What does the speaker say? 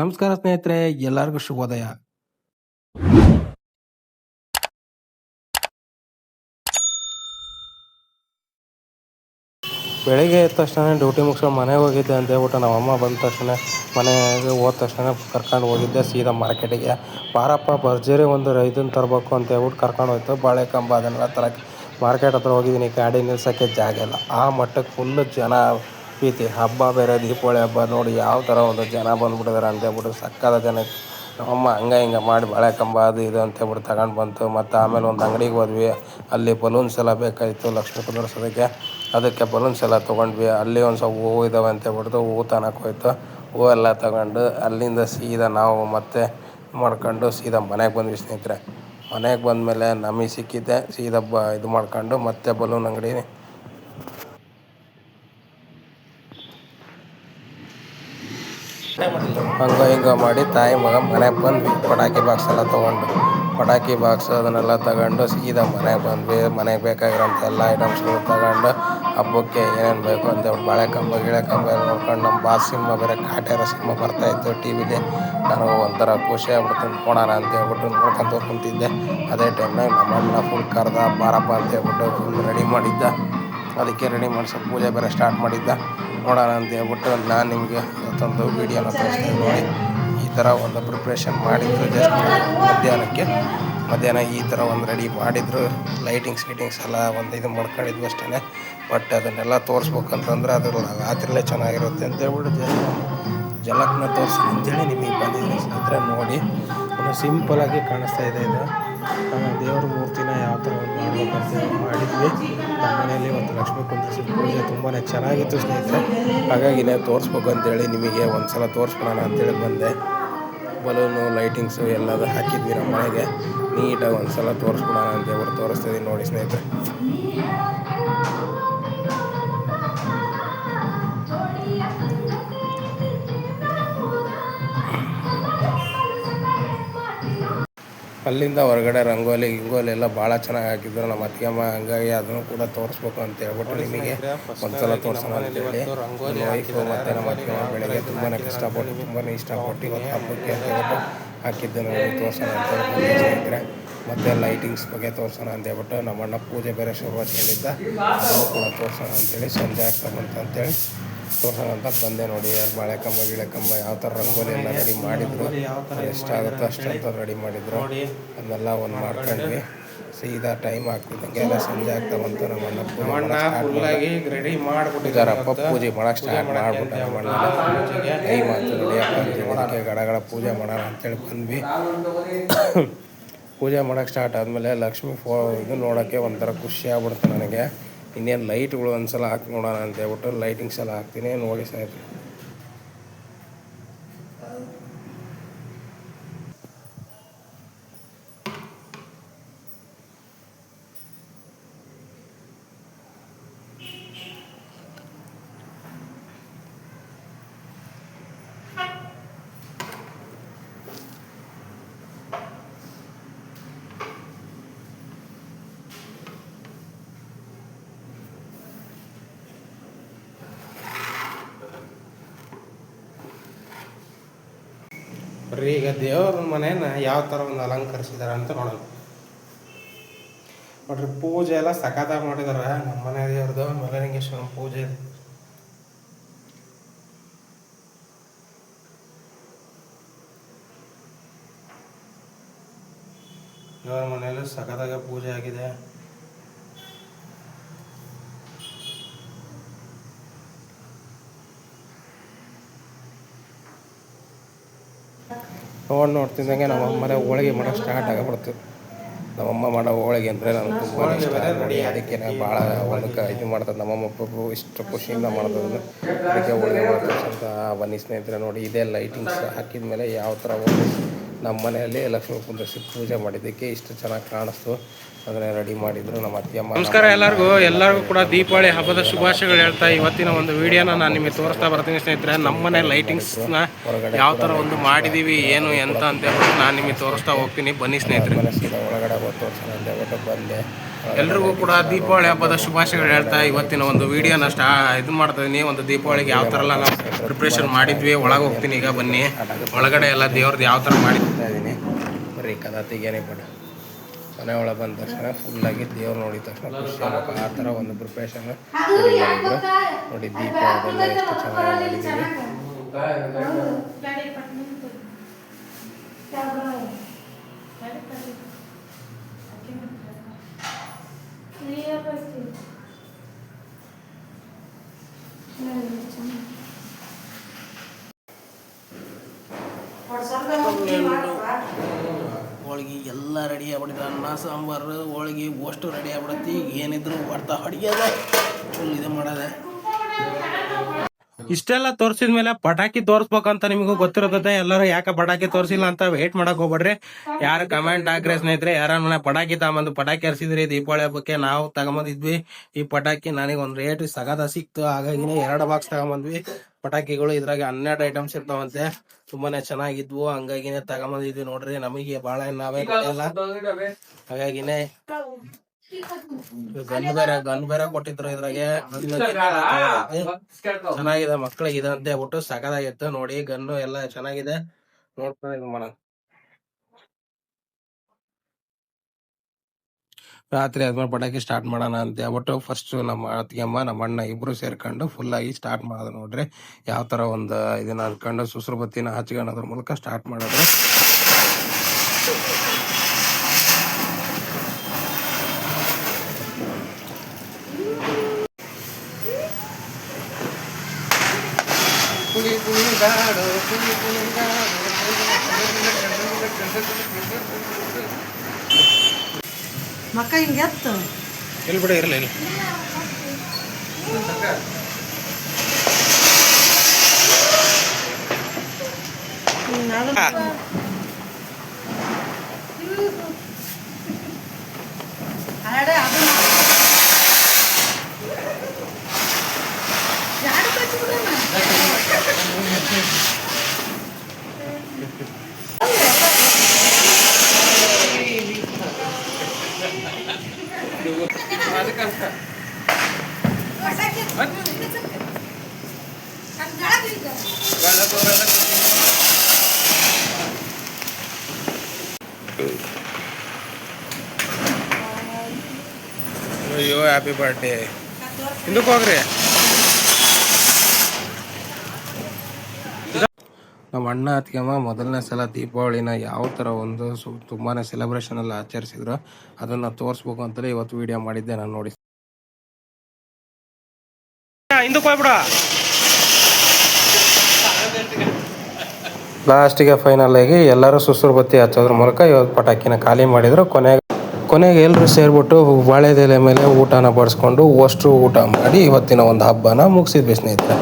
ನಮಸ್ಕಾರ ಸ್ನೇಹಿತರೆ, ಎಲ್ಲರಿಗೂ ಶುಭೋದಯ ಬೆಳಿಗ್ಗೆ ಎದ್ದ ತಕ್ಷಣ ಡ್ಯೂಟಿ ಮುಗಿಸ್ಕೊಂಡು ಮನೆಗೆ ಹೋಗಿದ್ದೆ ಅಂತ ಹೇಳ್ಬಿಟ್ಟು ನಮ್ಮ ಅಮ್ಮ ಬಂದ ತಕ್ಷಣ ಮನೆಗೆ ಹೋದ ತಕ್ಷಣ ಕರ್ಕೊಂಡು ಹೋಗಿದ್ದೆ ಸೀದಾ ಮಾರ್ಕೆಟಿಗೆ. ಬಾರಪ್ಪ ಭರ್ಜರಿ ಒಂದು ಇದನ್ನು ತರಬೇಕು ಅಂತ ಹೇಳ್ಬಿಟ್ಟು ಕರ್ಕೊಂಡು ಹೋಯ್ತು. ಬಾಳೆ ಕಂಬ ಅದನ್ನೆಲ್ಲ ತರಕ್ಕೆ ಮಾರ್ಕೆಟ್ ಹತ್ರ ಹೋಗಿದ್ದೀನಿ. ಗಾಡಿ ನಿಲ್ಸೋಕ್ಕೆ ಜಾಗ ಇಲ್ಲ. ಆ ಮಟ್ಟಕ್ಕೆ ಫುಲ್ಲು ಜನ ಪ್ರೀತಿ, ಹಬ್ಬ ಬೇರೆ, ದೀಪಾವಳಿ ಹಬ್ಬ, ನೋಡಿ ಯಾವ ಥರ ಒಂದು ಜನ ಬಂದುಬಿಟ್ಟಿದ್ದಾರೆ ಅಂತ ಹೇಳ್ಬಿಟ್ಟು ಸಕ್ಕದ ಜನ. ನಮ್ಮಮ್ಮ ಹಂಗೆ ಹಿಂಗೆ ಮಾಡಿ ಬಾಳೆ ಕಂಬ ಅದು ಇದು ಅಂತ ಹೇಳ್ಬಿಟ್ಟು ತಗೊಂಡು ಬಂತು. ಮತ್ತು ಆಮೇಲೆ ಒಂದು ಅಂಗಡಿಗೆ ಹೋದ್ವಿ. ಅಲ್ಲಿ ಬಲೂನ್ಸ್ ಎಲ್ಲ ಬೇಕಾಯಿತು ಲಕ್ಷ್ಮೀ ಕುಂದರ್ಸೋದಕ್ಕೆ. ಅದಕ್ಕೆ ಬಲೂನ್ಸ್ ಎಲ್ಲ ತೊಗೊಂಡ್ವಿ. ಅಲ್ಲಿ ಒಂದು ಸ್ವಲ್ಪ ಹೂವು ಇದ್ದಾವೆ ಅಂತ ಹೇಳ್ಬಿಟ್ಟು ಹೂವು ತನಕ ಹೋಯ್ತು. ಹೂವು ಎಲ್ಲ ತಗೊಂಡು ಅಲ್ಲಿಂದ ಸೀದಾ ನಾವು ಮತ್ತೆ ಮಾಡ್ಕೊಂಡು ಸೀದಾ ಮನೆಗೆ ಬಂದ್ವಿ ಸ್ನೇಹಿತರೆ. ಮನೆಗೆ ಬಂದಮೇಲೆ ನಮಗೆ ಸಿಕ್ಕಿದ್ದೆ. ಸೀದಾ ಬ ಇದು ಮಾಡ್ಕೊಂಡು ಮತ್ತೆ ಬಲೂನ್ ಅಂಗಡಿ ಹಂಗ ಹಿಂಗ ಮಾಡಿ ತಾಯಿ ಮಗ ಮನೆಗೆ ಬಂದ್ವಿ. ಪಟಾಕಿ ಬಾಕ್ಸ್ ಎಲ್ಲ ತೊಗೊಂಡು. ಪಟಾಕಿ ಬಾಕ್ಸ್ ಅದನ್ನೆಲ್ಲ ತಗೊಂಡು ಸೀದಾ ಮನೆಗೆ ಬಂದ್ವಿ. ಮನೆಗೆ ಬೇಕಾಗಿರೋಂಥ ಎಲ್ಲ ಐಟಮ್ಸ್ಗಳು ತಗೊಂಡು ಹಬ್ಬಕ್ಕೆ ಏನೇನು ಬೇಕು ಅಂತ ಬಾಳೆ ಕಂಬ, ಗಿಳೆ ಕಂಬ ಎಲ್ಲ ನೋಡ್ಕೊಂಡು ನಮ್ಮ ಬಾಸ್ ಸಿನಿಮಾ ಬೇರೆ ಕಾಟೇರ ಸಿನಿಮಾ ಬರ್ತಾಯಿತ್ತು ಟಿ ವಿಲಿ ನಾನು ಒಂಥರ ಖುಷಿ ಆಗ್ಬಿಡ್ತು. ನೋಡೋಣ ಅಂತ ಹೇಳ್ಬಿಟ್ಟು ನೋಡ್ಕೊಂತ ಕುಂತಿದ್ದೆ. ಅದೇ ಟೈಮ್ನಾಗ ನಮ್ಮ ಅಣ್ಣ ಫುಲ್ ಕರೆದ, ಬಾರಪ್ಪ ಅಂತ ಹೇಳ್ಬಿಟ್ಟು ಫುಲ್ ರೆಡಿ ಮಾಡಿದ್ದ. ಅದಕ್ಕೆ ರೆಡಿ ಮಾಡಿಸೋ ಪೂಜೆ ಬೇರೆ ಸ್ಟಾರ್ಟ್ ಮಾಡಿದ್ದ. ನೋಡೋಣ ಅಂತ ಹೇಳ್ಬಿಟ್ಟು ನಾನು ನಿಮಗೆ ಮತ್ತೊಂದು ವೀಡಿಯೋನ ತೋರಿಸ್ತೀನಿ ನೋಡಿ. ಈ ಥರ ಒಂದು ಪ್ರಿಪ್ರೇಷನ್ ಮಾಡಿದ್ರು ಜಸ್ಟ್ ಮಧ್ಯಾಹ್ನಕ್ಕೆ. ಮಧ್ಯಾಹ್ನ ಈ ಥರ ಒಂದು ರೆಡಿ ಮಾಡಿದ್ರು. ಲೈಟಿಂಗ್ಸ್ ಗೀಟಿಂಗ್ಸ್ ಎಲ್ಲ ಒಂದು ಇದು ಮಾಡ್ಕೊಂಡಿದ್ವಿ ಅಷ್ಟೇ ಬಟ್ ಅದನ್ನೆಲ್ಲ ತೋರಿಸ್ಬೇಕಂತಂದ್ರೆ ಅದು ರಾತ್ರಿಲೇ ಚೆನ್ನಾಗಿರುತ್ತೆ ಅಂತೇಳ್ಬಿಟ್ಟು ಜಸ್ಟ್ ಜಲಕ್ನ ತೋರಿಸಿ ಅಂತೇಳಿ ನಿಮಗೆ ಬಂದಿದ್ದೀನಿ. ಸ್ನೇಹಿತರೆ ನೋಡಿ. ಸಿಂಪಲಾಗಿ ಕಾಣಿಸ್ತಾ ಇದೆ ಇದು. ದೇವ್ರ ಮೂರ್ತಿನ ಯಾವ ಥರ ಒಂದು ಮಾಡಿದ್ವಿ. ನಮ್ಮ ಮನೆಯಲ್ಲಿ ಒಂದು ಲಕ್ಷ್ಮೀ ಕುಂದ್ರಿಸಿ ಪೂಜೆ ತುಂಬಾ ಚೆನ್ನಾಗಿತ್ತು ಸ್ನೇಹಿತರೆ. ಹಾಗಾಗಿನೇ ತೋರಿಸ್ಬೇಕು ಅಂತೇಳಿ ನಿಮಗೆ ಒಂದು ಸಲ ತೋರಿಸ್ಕೊಳ್ಳೋಣ ಅಂತೇಳಿ ಬಂದೆ. ಬಲೂನು, ಲೈಟಿಂಗ್ಸು ಎಲ್ಲದು ಹಾಕಿದ್ವಿ ನಮ್ಮ ಮನೆಗೆ. ನೀಟಾಗಿ ಒಂದು ಸಲ ತೋರಿಸ್ಕೊಳ್ಳೋಣ ಅಂತ ಅವ್ರು ತೋರಿಸ್ತಿದ್ದೀನಿ ನೋಡಿ ಸ್ನೇಹಿತರೆ. ಅಲ್ಲಿಂದ ಹೊರಗಡೆ ರಂಗೋಲಿ ಗಿಂಗೋಲಿ ಎಲ್ಲ ಭಾಳ ಚೆನ್ನಾಗಿ ಹಾಕಿದ್ರು. ನಮ್ಮ ಅತ್ತಿಗೆಮ್ಮ ಹಂಗಾಗಿ ಅದನ್ನು ಕೂಡ ತೋರಿಸ್ಬೇಕು ಅಂತ ಹೇಳ್ಬಿಟ್ಟು ನಿಮಗೆ ಒಂದ್ಸಲ ತೋರಿಸೋಣ ಅಂತ ಹೇಳಿ. ನಮ್ಮ ವೈಫು ಮತ್ತು ನಮ್ಮ ಅತ್ತಿಗೆಮ್ಮ ಬೆಳಗ್ಗೆ ತುಂಬಾ ಕಷ್ಟಪಟ್ಟು ತುಂಬಾ ಇಷ್ಟಪಟ್ಟು ಇವತ್ತು ಹಬ್ಬಕ್ಕೆ ಅಂತ ಹೇಳ್ಬಿಟ್ಟು ಹಾಕಿದ್ದು ತೋರಿಸೋಣ ಅಂತೇಳಿ ಹೇಳ್ಬಿಟ್ಟು ಸ್ನೇಹಿತರೆ. ಮತ್ತು ಲೈಟಿಂಗ್ಸ್ ಬಗ್ಗೆ ತೋರಿಸೋಣ ಅಂತ ಹೇಳ್ಬಿಟ್ಟು ನಮ್ಮಣ್ಣ ಪೂಜೆ ಬೇರೆ ಶುರು ಹೇಳಿದ್ದ ಅದನ್ನು ಕೂಡ ತೋರಿಸೋಣ ಅಂತೇಳಿ ಸಂಜೆ ಆಗ್ತಾ ಬಂತು ಅಂತೇಳಿ ತೋರ್ಸೋಣ ಅಂತ ಬಂದೆ ನೋಡಿ. ಯಾರು ಬಾಳೆಕಂಬ ಗಿಳೆಕಂಬ ಯಾವ ಥರ ರಂಗೋಲಿ ಎಲ್ಲ ರೆಡಿ ಮಾಡಿದ್ರು ಎಷ್ಟಾಗುತ್ತೋ ಅಷ್ಟಂತ ರೆಡಿ ಮಾಡಿದ್ರು. ಅದನ್ನೆಲ್ಲ ಒಂದು ಮಾಡ್ಕೊಂಡ್ವಿ. ಸೀದಾ ಟೈಮ್ ಆಗ್ತಿದ್ದಂಗೆ ಎಲ್ಲ ಸಂಜೆ ಆಗ್ತಾ ಬಂತು. ನಮ್ಮ ಅಣ್ಣ ಪೂಜೆ ಮಾಡಕ್ಕೆ ಸ್ಟಾರ್ಟ್ ಮಾಡ್ಬಿಟ್ಟು ನಮ್ಮ ಅಣ್ಣ ಟೈಮ್ ಆಯ್ತು ರೆಡಿಯಪ್ಪ ಅಂತೇಳಿ ಅದಕ್ಕೆ ಗಡಗಡ ಪೂಜೆ ಮಾಡೋಣ ಅಂತೇಳಿ ಬಂದ್ವಿ. ಪೂಜೆ ಮಾಡೋಕ್ಕೆ ಸ್ಟಾರ್ಟ್ ಆದಮೇಲೆ ಲಕ್ಷ್ಮಿ ಫೋ ಇದು ನೋಡೋಕ್ಕೆ ಒಂಥರ ಖುಷಿ ಆಗ್ಬಿಡ್ತು ನನಗೆ. ಇನ್ನೇನು ಲೈಟ್ಗಳು ಒಂದ್ಸಲ ಹಾಕಿ ನೋಡೋಣ ಅಂತ ಹೇಳ್ಬಿಟ್ಟು ಲೈಟಿಂಗ್ಸ್ ಎಲ್ಲ ಹಾಕ್ತೀನಿ ನೋಡಿ ಸ್ನೇಹಿತರೆ ಬರ್ರಿ ಈಗ ದೇವ್ರ ಮನೆಯನ್ನು ಯಾವ ಥರ ಒಂದು ಅಲಂಕರಿಸಿದಾರೆ ಅಂತ ನೋಡೋಣ. ನೋಡ್ರಿ, ಪೂಜೆ ಎಲ್ಲ ಸಖತ್ತಾಗಿ ಮಾಡಿದಾರೆ ನಮ್ಮ ಮನೆ ದೇವ್ರದ್ದು ಮಲಲಿಂಗೇಶ್ವರ ಪೂಜೆ. ದೇವ್ರ ಮನೆಯಲ್ಲೂ ಸಖತ್ತಾಗಿ ಪೂಜೆ ಆಗಿದೆ. ನೋಡಿ ನೋಡ್ತಿದ್ದಂಗೆ ನಮ್ಮ ಅಮ್ಮನೇ ಹೋಳಿಗೆ ಮಾಡೋಕೆ ಸ್ಟಾರ್ಟ್ ಆಗಿಬಿಡ್ತು. ನಮ್ಮಮ್ಮ ಮಾಡೋ ಹೋಳಿಗೆ ಅಂದರೆ ನನಗೆ ತುಂಬ ಇಷ್ಟ. ನೋಡಿ ಅದಕ್ಕೆ ನಾನು ಭಾಳ ಒಂದಕ್ಕೆ ಇದು ಮಾಡ್ತದೆ ನಮ್ಮಮ್ಮ ಒಬ್ಬೊಬ್ಬರು ಇಷ್ಟು ಖುಷಿಯಿಂದ ಮಾಡೋದನ್ನು ಅದಕ್ಕೆ ಹೋಳಿಗೆ ಮಾಡ್ತಾರೆ. ಅಂತ ಬನ್ನಿ ಸ್ನೇಹಿತರೆ ನೋಡಿ ಇದೇ ಲೈಟಿಂಗ್ಸ್ ಹಾಕಿದ ಮೇಲೆ ಯಾವ ಥರ ಒಂದು ನಮ್ಮ ಮನೆಯಲ್ಲಿ ಲಕ್ಷ್ಮೀ ಕುಂದರ್ಸಿ ಪೂಜೆ ಮಾಡಿದ್ದಕ್ಕೆ ಇಷ್ಟು ಚೆನ್ನಾಗಿ ಕಾಣಿಸ್ತು. ಅದನ್ನ ರೆಡಿ ಮಾಡಿದ್ರು ನಮ್ಮ ಅತ್ತಿಯಮ್ಮ ನಮಸ್ಕಾರ ಎಲ್ಲರಿಗೂ. ಎಲ್ಲರಿಗೂ ಕೂಡ ದೀಪಾವಳಿ ಹಬ್ಬದ ಶುಭಾಶಯಗಳು ಹೇಳ್ತಾ ಇವತ್ತಿನ ಒಂದು ವಿಡಿಯೋನ ನಾನು ನಿಮಗೆ ತೋರಿಸ್ತಾ ಬರ್ತೀನಿ ಸ್ನೇಹಿತರೆ. ನಮ್ಮ ನಮ್ಮನೆ ಲೈಟಿಂಗ್ಸ್ನ ಯಾವ ಥರ ಒಂದು ಮಾಡಿದ್ದೀವಿ ಏನು ಎಂತ ಅಂತ ಹೇಳ್ಬಿಟ್ಟು ನಾನು ನಿಮಗೆ ತೋರಿಸ್ತಾ ಹೋಗ್ತೀನಿ. ಬನ್ನಿ ಸ್ನೇಹಿತರೆ. ಒಳಗಡೆ ತೋರಿಸೋಣ ಅಂತ ಬಂದೆ. ಎಲ್ರಿಗೂ ಕೂಡ ದೀಪಾವಳಿ ಹಬ್ಬದ ಶುಭಾಶಯಗಳು ಹೇಳ್ತಾ ಇವತ್ತಿನ ಒಂದು ವಿಡಿಯೋನ ಸ್ಟಾ ಇದು ಮಾಡ್ತಾ ಇದೀನಿ ಒಂದು ದೀಪಾವಳಿಗೆ ಯಾವ ಥರ ಎಲ್ಲ ನಾವು ಪ್ರಿಪ್ರೇಷನ್ ಮಾಡಿದ್ವಿ ಒಳಗೆ ಹೋಗ್ತೀನಿ ಈಗ ಬನ್ನಿ. ಒಳಗಡೆ ಎಲ್ಲ ದೇವ್ರದ್ದು ಯಾವ ಥರ ಮಾಡಿ ಹೋಗ್ತಾ ಇದ್ದೀನಿ ಬರ್ರಿ ಕದ ತೆಗಿಯನೇ ಬೇಡ. ಮನೆ ಒಳಗೆ ಬಂದ ತಕ್ಷಣ ಫುಲ್ಲಾಗಿ ದೇವ್ರು ನೋಡಿದ ತಕ್ಷಣ ಖುಷಿ ಆಗಬೇಕು ಆ ಥರ ಒಂದು ಪ್ರಿಪ್ರೇಷನ್ ನೋಡಿ ದೀಪಾವಳಿ ಅದೆಲ್ಲ ಎಷ್ಟು ಚೆನ್ನಾಗಿ ಮಾಡಿದ್ದೀವಿ ಹೋಳಿಗೆ ಎಲ್ಲ ರೆಡಿ ಆಗ್ಬಿಟ್ಟಿದೆ. ಅನ್ನ ಸಾಂಬಾರು ಹೋಳಿಗೆ ಅಷ್ಟು ರೆಡಿ ಆಗ್ಬಿಡತ್ತಿ. ಏನಿದ್ರು ಬರ್ತಾ ಅಡಿಗೆದ ಫುಲ್ ಇದು ಮಾಡೋದೆ. ಇಷ್ಟೆಲ್ಲ ತೋರಿಸಿದ ಮೇಲೆ ಪಟಾಕಿ ತೋರಿಸ್ಬೇಕಂತ ನಿಮಗೂ ಗೊತ್ತಿರ್ತದೆ. ಎಲ್ಲರೂ ಯಾಕೆ ಪಟಾಕಿ ತೋರಿಸಿಲ್ಲ ಅಂತ ವೇಟ್ ಮಾಡಕ್ ಹೋಗ್ಬೇಡ್ರಿ. ಯಾರು ಕಮೆಂಟ್ ಹಾಕ್ರಿ ಸ್ನೇಹಿತರೆ ಯಾರ ಮನೆ ಪಟಾಕಿ ತಗೊಂಬಂದು ಪಟಾಕಿ ಹರಿಸಿದ್ರಿ ದೀಪಾವಳಿ ಹಬ್ಬಕ್ಕೆ ನಾವು ತಗೊಂಬಂದಿದ್ವಿ. ಈ ಪಟಾಕಿ ನನಗೆ ಒಂದು ರೇಟ್ ಸಗದ ಸಿಕ್ತು ಹಾಗಾಗಿನೇ ಎರಡು ಬಾಕ್ಸ್ ತಗೊಂಬಂದ್ವಿ. ಪಟಾಕಿಗಳು ಇದ್ರಾಗ ಹನ್ನೆರಡು ಐಟಮ್ಸ್ ಇರ್ತಾವಂತೆ. ತುಂಬಾನೇ ಚೆನ್ನಾಗಿದ್ವು ಹಂಗಾಗಿನೇ ತಗೊಂಬಂದಿದ್ವಿ ನೋಡ್ರಿ. ನಮಗೆ ಬಹಳ ನಾವೇ ಹಾಗಾಗಿನೇ ಗನ್ ಬೇರೆ ಗನ್ ಬೇರೆ ಕೊಟ್ಟಿದ್ರು ಇದ್ರಾಗೆ. ಚೆನ್ನಾಗಿದೆ ಮಕ್ಳಿಗೆ ಇದೆ ಅಂತ ಹೇಳ್ಬಿಟ್ಟು ಸಕದಾಗಿತ್ತು. ನೋಡಿ ಗನ್ನು ಎಲ್ಲ ಚೆನ್ನಾಗಿದೆ. ನೋಡ್ತಾನೆ ಇದು ಮಾಡೋಣ ರಾತ್ರಿ ಅದ್ಮೇಲೆ ಪಟಾಕಿ ಸ್ಟಾರ್ಟ್ ಮಾಡೋಣ ಅಂತ ಹೇಳ್ಬಿಟ್ಟು ಫಸ್ಟ್ ನಮ್ಮ ಅತ್ತಿಗೆಮ್ಮ ನಮ್ಮ ಅಣ್ಣ ಇಬ್ರು ಸೇರ್ಕೊಂಡು ಫುಲ್ ಆಗಿ ಸ್ಟಾರ್ಟ್ ಮಾಡೋದು ನೋಡ್ರಿ. ಯಾವ ತರ ಒಂದು ಇದನ್ನ ಅನ್ಕೊಂಡು ಸುಸ್ರು ಬತ್ತಿನ ಹಚ್ಕೊಳ್ಳೋದ್ರ ಮೂಲಕ ಸ್ಟಾರ್ಟ್ ಮಾಡಿದ್ರೆ. ಮಕ್ಕ ಹಿಂಗೆ ಎತ್ತು? ಇಲ್ಲಿ ಬಿಡ ಇರಲಿ ಇಲ್ಲಿ ಹಾಡೆ ಅದು ಯಾರು ಕಚ್ಚಿಬಿಡೋಣ ಅಯ್ಯೋ ಹ್ಯಾಪಿ ಬರ್ಡೇ ಹಿಂದಕ್ಕೆ ಹೋಗ್ರಿ. ನಮ್ಮ ಅಣ್ಣ ಅತ್ತಿಗೆಮ್ಮ ಮೊದಲನೇ ಸಲ ದೀಪಾವಳಿನ ಯಾವ ಥರ ಒಂದು ಸು ತುಂಬಾ ಸೆಲೆಬ್ರೇಷನ್ ಎಲ್ಲ ಆಚರಿಸಿದ್ರು ಅದನ್ನು ತೋರಿಸ್ಬೇಕು ಅಂತಲೇ ಇವತ್ತು ವಿಡಿಯೋ ಮಾಡಿದ್ದೆ ನಾನು ನೋಡಿ. ಹಿಂದಕ್ಕೆ ಹೋಗ್ಬಿಡ. ಲಾಸ್ಟಿಗೆ ಫೈನಲ್ ಆಗಿ ಎಲ್ಲರೂ ಸುಸುರು ಬತ್ತಿ ಹಚ್ಚೋದ್ರ ಮೂಲಕ ಇವತ್ತು ಪಟಾಕಿನ ಖಾಲಿ ಮಾಡಿದ್ರು. ಕೊನೆಗೆ ಕೊನೆಗೆ ಎಲ್ಲರೂ ಸೇರಿಬಿಟ್ಟು ಬಾಳೆದೆಲೆ ಮೇಲೆ ಊಟನ ಬಡಿಸ್ಕೊಂಡು ಅಷ್ಟು ಊಟ ಮಾಡಿ ಇವತ್ತಿನ ಒಂದು ಹಬ್ಬನ ಮುಗಿಸಿದ್ವಿ ಸ್ನೇಹಿತರೆ.